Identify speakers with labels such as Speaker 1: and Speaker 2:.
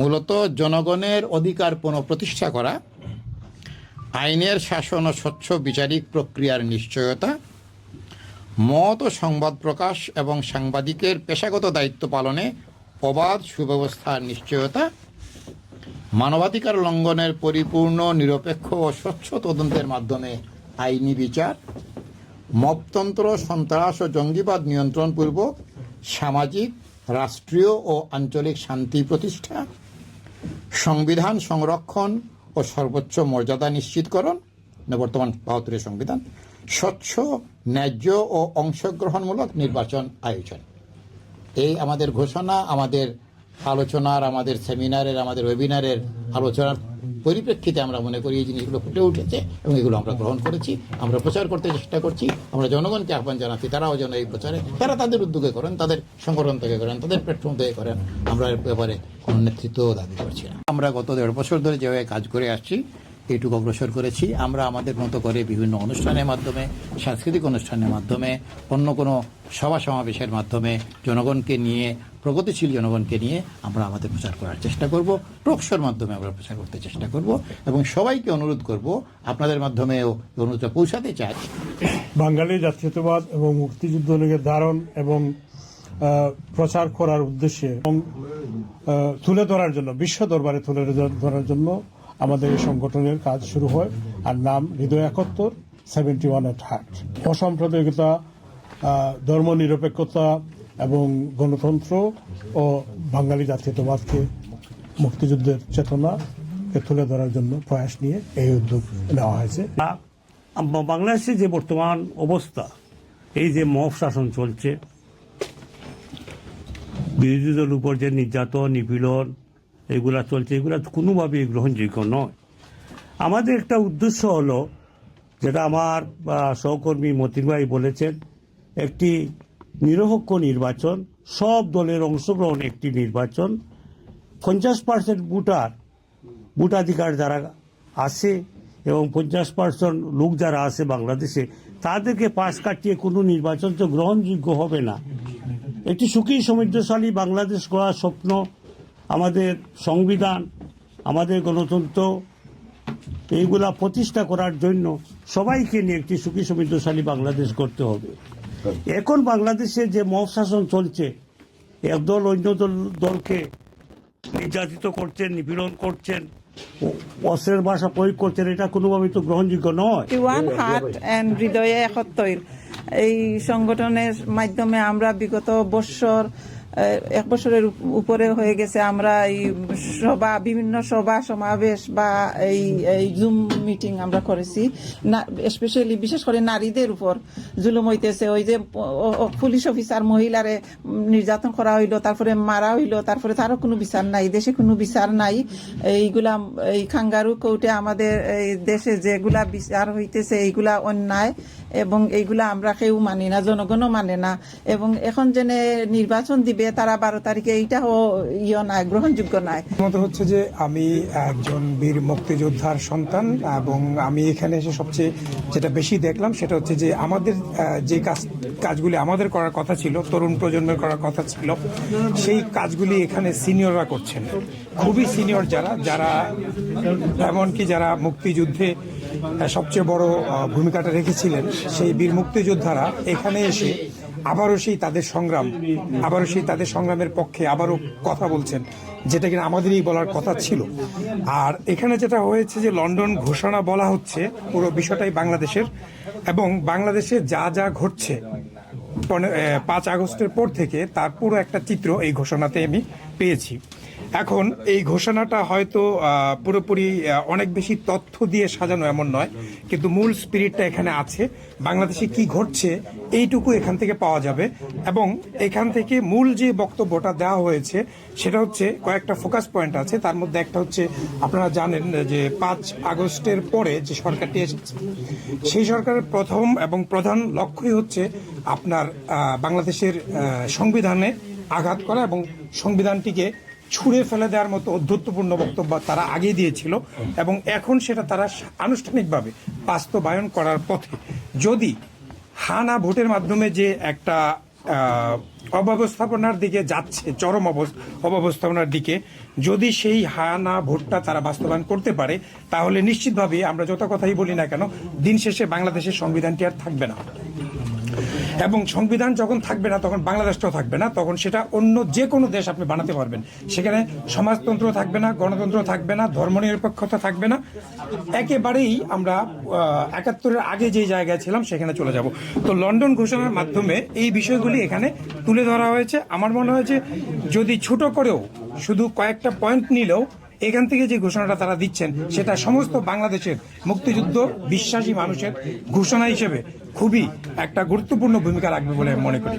Speaker 1: মূলত জনগণের অধিকার পুনঃপ্রতিষ্ঠা করা, আইনের শাসন ও স্বচ্ছ বিচারিক প্রক্রিয়ার নিশ্চয়তা, মত ও সংবাদ প্রকাশ এবং সাংবাদিকের পেশাগত দায়িত্ব পালনে অবাধ সুব্যবস্থার নিশ্চয়তা, মানবাধিকার লঙ্ঘনের পরিপূর্ণ, নিরপেক্ষ ও স্বচ্ছ তদন্তের মাধ্যমে আইনি বিচার, মপতন্ত্র, সন্ত্রাস ও জঙ্গিবাদ নিয়ন্ত্রণপূর্বক সামাজিক, রাষ্ট্রীয় ও আঞ্চলিক শান্তি প্রতিষ্ঠা সংবিধান সংরক্ষণ ও সর্বোচ্চ মর্যাদা নিশ্চিতকরণ না বর্তমান বাহাত্তরের সংবিধান, স্বচ্ছ, ন্যায্য ও অংশগ্রহণমূলক নির্বাচন আয়োজন। এই আমাদের ঘোষণা, আমাদের আলোচনার, আমাদের সেমিনারের, আমাদের ওয়েবিনারের আলোচনার পরিপ্রেক্ষিতে আমরা মনে করি এই জিনিসগুলো ফুটে উঠেছে এবং এগুলো আমরা গ্রহণ করেছি, আমরা প্রচার করতে চেষ্টা করছি, আমরা জনগণকে আহ্বান জানাচ্ছি, তারাও যেন এই প্রচারে, তারা তাদের উদ্যোগে করেন, তাদের সংগঠন থেকে করেন, তাদের প্ল্যাটফর্ম থেকে করেন, আমরা এর ব্যাপারে কোনো নেতৃত্ব দাবি করছি না। আমরা গত দেড় বছর ধরে যেভাবে কাজ করে আসছি এইটুকু অগ্রসর করেছি। আমরা আমাদের মতো করে বিভিন্ন অনুষ্ঠানের মাধ্যমে, সাংস্কৃতিক অনুষ্ঠানের মাধ্যমে, অন্য কোনো সভা সমাবেশের মাধ্যমে জনগণকে নিয়ে, প্রগতিশীল জনগণকে নিয়ে আমরা আমাদের প্রচার করার চেষ্টা করব। টকশোর মাধ্যমে আমরা প্রচার করতে চেষ্টা করব এবং সবাইকে অনুরোধ করব, আপনাদের মাধ্যমেও অনুরোধটা পৌঁছাতে চাই।
Speaker 2: বাঙালি জাতীয়তাবাদ এবং মুক্তিযুদ্ধ লীগের ধারণ এবং প্রচার করার উদ্দেশ্যে, এবং তুলে ধরার জন্য, বিশ্ব দরবারে তুলে ধরার জন্য আমাদের এই সংগঠনের কাজ শুরু হয়। আর নাম হৃদয় একাত্তর সেভেন্টি ওয়ান এট হার্ট অসাম্প্রদায়িকতা ধর্ম নিরপেক্ষতা এবং গণতন্ত্র ও বাঙালি জাতীয়তাবাদকে মুক্তিযুদ্ধের চেতনা তুলে ধরার জন্য প্রয়াস নিয়ে এই উদ্যোগ নেওয়া হয়েছে।
Speaker 3: বাংলাদেশে যে বর্তমান অবস্থা, এই যে মব শাসন চলছে, বিরোধী দলের উপর যে নির্যাতন, নিপীড়ন এগুলা চলছে, এগুলা কোনোভাবেই গ্রহণযোগ্য নয়। আমাদের একটা উদ্দেশ্য হলো, যেটা আমার সহকর্মী মতিন ভাই বলেছেন, একটি নিরপেক্ষ নির্বাচন, সব দলের অংশগ্রহণ একটি নির্বাচন। পঞ্চাশ পার্সেন্ট ভোটার, ভোটাধিকার যারা আছে এবং পঞ্চাশ পার্সেন্ট লোক যারা আছে বাংলাদেশে, তাদেরকে পাশ কাটিয়ে কোনো নির্বাচন তো গ্রহণযোগ্য হবে না। একটি সুখী, সমৃদ্ধশালী বাংলাদেশ গড়ার স্বপ্ন আমাদের সংবিধান, আমাদের গণতন্ত্র, এইগুলা প্রতিষ্ঠা করার জন্য সবাইকে নিয়ে একটি সুখী সমৃদ্ধশালী বাংলাদেশ করতে হবে। এখন বাংলাদেশে যে মব শাসন চলছে, একদল অন্য দল, দলকে নির্যাতিত করছেন, নিপীড়ন করছেন অস্ত্রের ভাষা প্রয়োগ করছেন, এটা কোনোভাবেই তো গ্রহণযোগ্য নয়।
Speaker 4: ওয়ান হার্ট হৃদয়ে এই সংগঠনের মাধ্যমে আমরা বিগত বৎসর এক বছরের উপরে হয়ে গেছে। আমরা এই সভা, বিভিন্ন সভা, সমাবেশ বা এই এই জুম মিটিং আমরা করেছি। স্পেশালি বিশেষ করে নারীদের উপর জুলুম হইতেছে। ওই যে পুলিশ অফিসার মহিলারে নির্যাতন করা হইল, তারপরে মারা হইল, তারপরে তারও কোনো বিচার নাই, দেশে কোনো বিচার নাই। এইগুলা, এই খাঙ্গারু কোর্টে আমাদের এই দেশে যেগুলা বিচার হইতেছে, এইগুলা অন্যায়। এবং এইগুলা আমরা কেউ মানি না, জনগণও মানে না। এবং এখন জেনে নির্বাচন দিবে, তারা বারো তারিখে এইটাও ইয়ে নাই, গ্রহণযোগ্য নাই।
Speaker 5: মতো হচ্ছে যে আমি একজন বীর মুক্তিযোদ্ধার সন্তান এবং আমি এখানে এসে সবচেয়ে যেটা বেশি দেখলাম সেটা হচ্ছে যে আমাদের যে কাজ, কাজগুলি আমাদের করার কথা ছিল, তরুণ প্রজন্মের করার কথা ছিল, সেই কাজগুলি এখানে সিনিয়ররা করছেন। খুবই সিনিয়র যারা যারা এমনকি যারা মুক্তিযুদ্ধে সবচেয়ে বড় ভূমিকাটা রেখেছিলেন সেই বীর মুক্তিযোদ্ধারা। এখানে এসে আবারও সেই তাদের সংগ্রাম, আবারও সেই তাদের সংগ্রামের পক্ষে আবারও কথা বলছেন, যেটা কিনা আমাদেরই বলার কথা ছিল। আর এখানে যেটা হয়েছে যে লন্ডন ঘোষণা বলা হচ্ছে পুরো বিষয়টাই বাংলাদেশের এবং বাংলাদেশে যা যা ঘটছে পাঁচ আগস্টের পর থেকে তার পুরো একটা চিত্র এই ঘোষণাতে আমি পেয়েছি। এখন এই ঘোষণাটা হয়তো পুরোপুরি অনেক বেশি তথ্য দিয়ে সাজানো এমন নয়, কিন্তু মূল স্পিরিটটা এখানে আছে। বাংলাদেশে কি ঘটছে এইটুকু এখান থেকে পাওয়া যাবে। এবং এখান থেকে মূল যে বক্তব্যটা দেওয়া হয়েছে, সেটা হচ্ছে কয়েকটা ফোকাস পয়েন্ট আছে। তার মধ্যে একটা হচ্ছে, আপনারা জানেন যে পাঁচ আগস্টের পরে যে সরকারটি এসেছে সেই সরকারের প্রথম এবং প্রধান লক্ষ্যই হচ্ছে আপনার বাংলাদেশের সংবিধানে আঘাত করা এবং সংবিধানটিকে ছুঁড়ে ফেলে দেওয়ার মতো অধ্যত্বপূর্ণ বক্তব্য তারা আগে দিয়েছিল এবং এখন সেটা তারা আনুষ্ঠানিকভাবে বাস্তবায়ন করার পথে। যদি হানা ভোটের মাধ্যমে যে একটা অব্যবস্থাপনার দিকে যাচ্ছে, চরম অব্যবস্থাপনার দিকে, যদি সেই হানা ভোটটা তারা বাস্তবায়ন করতে পারে, তাহলে নিশ্চিতভাবে আমরা যত কথাই বলি না কেন, দিন শেষে বাংলাদেশের সংবিধানটি আর থাকবে না। এবং সংবিধান যখন থাকবে না, তখন বাংলাদেশটাও থাকবে না, তখন সেটা অন্য যে কোনো দেশ আপনি বানাতে পারবেন। সেখানে সমাজতন্ত্র থাকবে না, গণতন্ত্র থাকবে না ধর্মনিরপেক্ষতা থাকবে না। একেবারেই আমরা একাত্তরের আগে যে জায়গায় ছিলাম, সেখানে চলে যাব। তো লন্ডন ঘোষণার মাধ্যমে এই বিষয়গুলি এখানে তুলে ধরা হয়েছে। আমার মনে হয়েছে যদি ছোট করেও, শুধু কয়েকটা পয়েন্ট নিলেও এখান থেকে যে ঘোষণাটা তারা দিচ্ছেন, সেটা সমস্ত বাংলাদেশের মুক্তিযুদ্ধ বিশ্বাসী মানুষের ঘোষণা হিসেবে খুবই একটা গুরুত্বপূর্ণ ভূমিকা রাখবে বলে মনে করি।